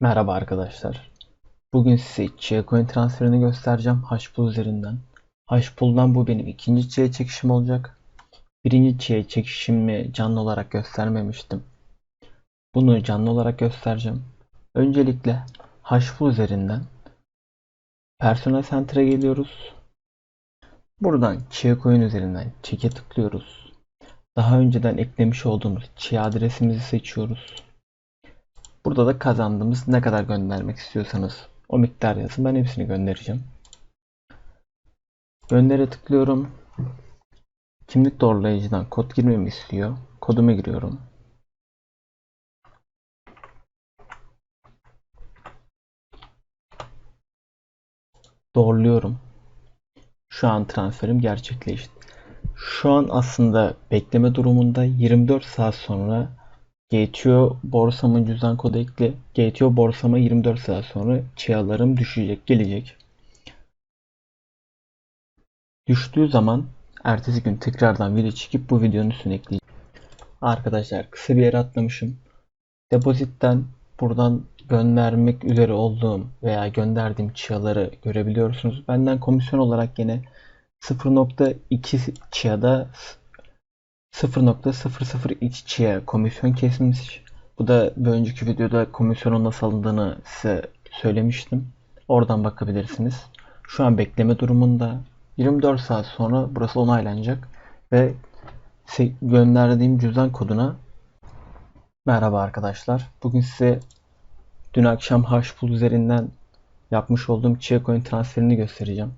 Merhaba arkadaşlar. Bugün size Chia transferini göstereceğim Hashpool üzerinden. Hashpool'dan bu benim ikinci Chia çekişim olacak. Birinci Chia çekişimi canlı olarak göstermemiştim. Bunu canlı olarak göstereceğim. Öncelikle Hashpool üzerinden Personal Center'a geliyoruz. Buradan Chia üzerinden çeke tıklıyoruz. Daha önceden eklemiş olduğumuz Chia adresimizi seçiyoruz. Burada da kazandığımız ne kadar göndermek istiyorsanız o miktar yazın. Ben hepsini göndereceğim. Göndere tıklıyorum. Kimlik doğrulayıcıdan kod girmemi istiyor. Kodumu giriyorum. Doğruluyorum. Şu an transferim gerçekleşti. Şu an aslında bekleme durumunda 24 saat sonra GTO borsamın cüzdan kodu ekle. GTO borsama 24 saat sonra çiğalarım düşecek, gelecek. Düştüğü zaman ertesi gün tekrardan video çekip bu videonun üstüne ekleyeceğim. Arkadaşlar kısa bir yere atlamışım. Depozitten buradan göndermek üzere olduğum veya gönderdiğim çiğaları görebiliyorsunuz. Benden komisyon olarak yine 0.2 çiğada 0.002 çiğe komisyon kesmiş. Bu da bir önceki videoda komisyonun nasıl alındığını size söylemiştim. Oradan bakabilirsiniz. Şu an bekleme durumunda. 24 saat sonra burası onaylanacak ve gönderdiğim cüzdan koduna Merhaba arkadaşlar. Bugün size dün akşam Hashpool üzerinden yapmış olduğum Chia Coin transferini göstereceğim.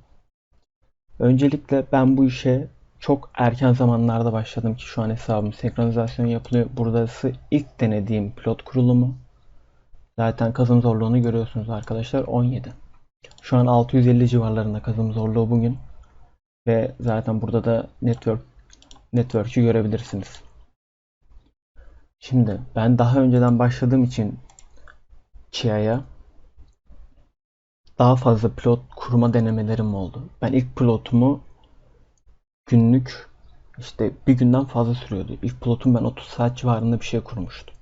Öncelikle ben bu işe çok erken zamanlarda başladım ki şu an hesabım senkronizasyon yapılıyor. Burası ilk denediğim pilot kurulumu. Zaten kazım zorluğunu görüyorsunuz arkadaşlar 17. Şu an 650 civarlarında kazım zorluğu bugün. Ve zaten burada da network network'ü görebilirsiniz. Şimdi ben daha önceden başladığım için Chia'ya daha fazla pilot kurma denemelerim oldu. Ben ilk pilotumu günlük işte bir günden fazla sürüyordu. İlk pilotum ben 30 saat civarında bir şey kurmuştum.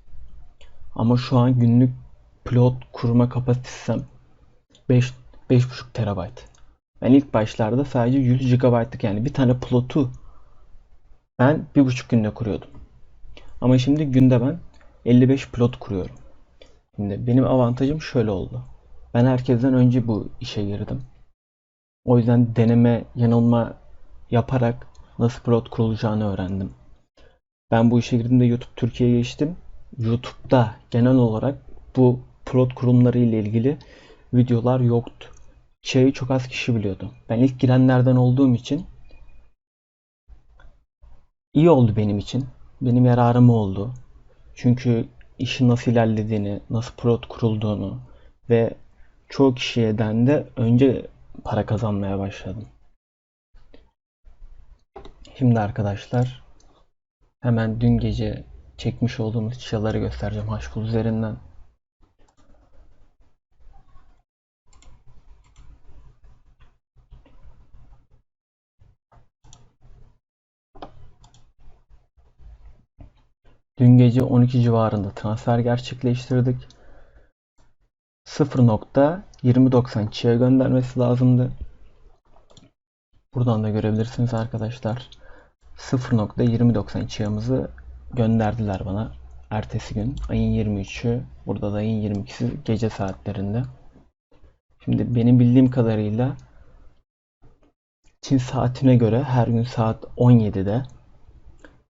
Ama şu an günlük pilot kurma kapasitesem 5 5.5 terabayt. Ben ilk başlarda sadece 100 GB'lık yani bir tane pilotu ben bir buçuk günde kuruyordum. Ama şimdi günde ben 55 pilot kuruyorum. Şimdi benim avantajım şöyle oldu. Ben herkesten önce bu işe girdim. O yüzden deneme, yanılma yaparak nasıl pilot kurulacağını öğrendim. Ben bu işe girdiğimde YouTube Türkiye'ye geçtim. YouTube'da genel olarak bu pilot kurumları ile ilgili videolar yoktu. Şeyi çok az kişi biliyordu. Ben ilk girenlerden olduğum için iyi oldu benim için. Benim yararım oldu. Çünkü işin nasıl ilerlediğini, nasıl pilot kurulduğunu ve çoğu kişiyeden de önce para kazanmaya başladım. Şimdi arkadaşlar hemen dün gece çekmiş olduğumuz çiçeleri göstereceğim Haşpul üzerinden. Dün gece 12 civarında transfer gerçekleştirdik. 0.2090 çiğe göndermesi lazımdı. Buradan da görebilirsiniz arkadaşlar. 0.2090 çığımızı gönderdiler bana. Ertesi gün ayın 23'ü burada da ayın 22'si gece saatlerinde. Şimdi benim bildiğim kadarıyla Çin saatine göre her gün saat 17'de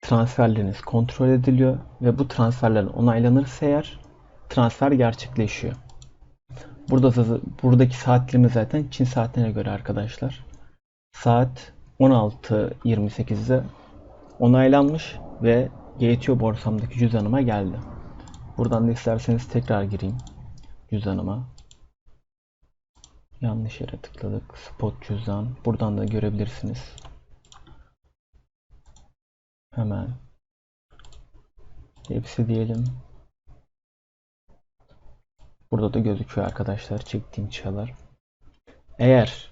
transferleriniz kontrol ediliyor ve bu transferler onaylanırsa eğer transfer gerçekleşiyor. Burada buradaki saatlerimiz zaten Çin saatine göre arkadaşlar. Saat 16.28'de onaylanmış ve GTO borsamdaki cüzdanıma geldi. Buradan da isterseniz tekrar gireyim cüzdanıma. Yanlış yere tıkladık. Spot cüzdan. Buradan da görebilirsiniz. Hemen hepsi diyelim. Burada da gözüküyor arkadaşlar çektiğim çağlar. Eğer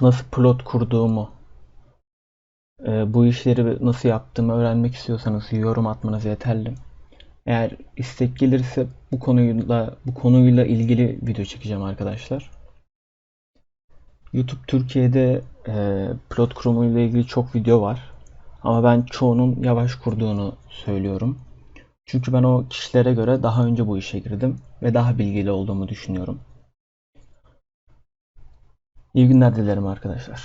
nasıl plot kurduğumu, e, bu işleri nasıl yaptığımı öğrenmek istiyorsanız yorum atmanız yeterli. Eğer istek gelirse bu konuyla bu konuyla ilgili video çekeceğim arkadaşlar. YouTube Türkiye'de e, pilot kurumu ile ilgili çok video var. Ama ben çoğunun yavaş kurduğunu söylüyorum. Çünkü ben o kişilere göre daha önce bu işe girdim ve daha bilgili olduğumu düşünüyorum. İyi günler dilerim arkadaşlar.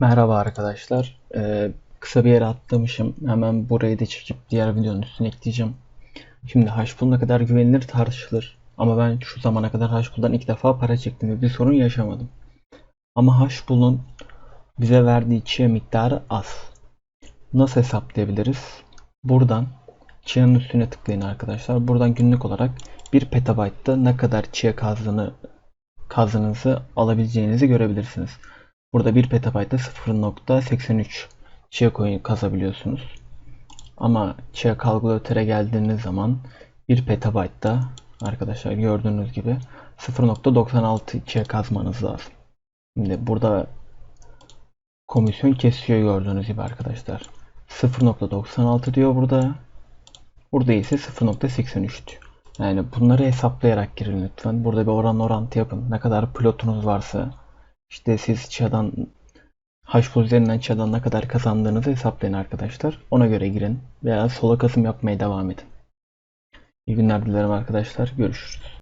Merhaba arkadaşlar. Ee, kısa bir yere atlamışım. Hemen burayı da çekip diğer videonun üstüne ekleyeceğim. Şimdi Hashpool ne kadar güvenilir tartışılır. Ama ben şu zamana kadar Hashpool'dan ilk defa para çektim ve bir sorun yaşamadım. Ama Hashpool'un bize verdiği chia miktarı az. Nasıl hesaplayabiliriz? Buradan chia'nın üstüne tıklayın arkadaşlar. Buradan günlük olarak 1 petabaytta ne kadar chia kazdığını kazdığınızı alabileceğinizi görebilirsiniz. Burada 1 petabaytta 0.83 chia coin kazabiliyorsunuz. Ama chia kalkülatöre geldiğiniz zaman 1 petabaytta arkadaşlar gördüğünüz gibi 0.96 chia kazmanız lazım. Şimdi burada komisyon kesiyor gördüğünüz gibi arkadaşlar. 0.96 diyor burada. Burada ise 0.83 diyor. Yani bunları hesaplayarak girin lütfen. Burada bir oran orantı yapın. Ne kadar pilotunuz varsa işte siz Chia'dan Hashpool üzerinden Chia'dan ne kadar kazandığınızı hesaplayın arkadaşlar. Ona göre girin veya sola kasım yapmaya devam edin. İyi günler dilerim arkadaşlar. Görüşürüz.